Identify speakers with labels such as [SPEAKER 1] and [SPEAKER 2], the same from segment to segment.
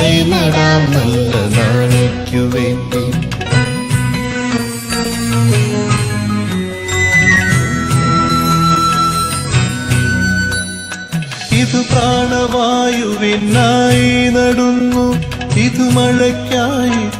[SPEAKER 1] തൈ നടാം നല്ല നാളേക്കു വേണ്ടി. ഇത് പ്രാണവായുവിനായി നടുന്നു. ഇത് മഴയ്ക്കായി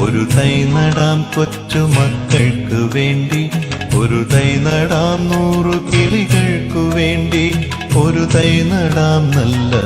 [SPEAKER 1] ഒരു തൈ നടാം കൊച്ചു മക്കൾക്ക് വേണ്ടി. ഒരു തൈ നടാം നൂറു കിളികൾക്കു വേണ്ടി. ഒരു തൈ നടാം നല്ല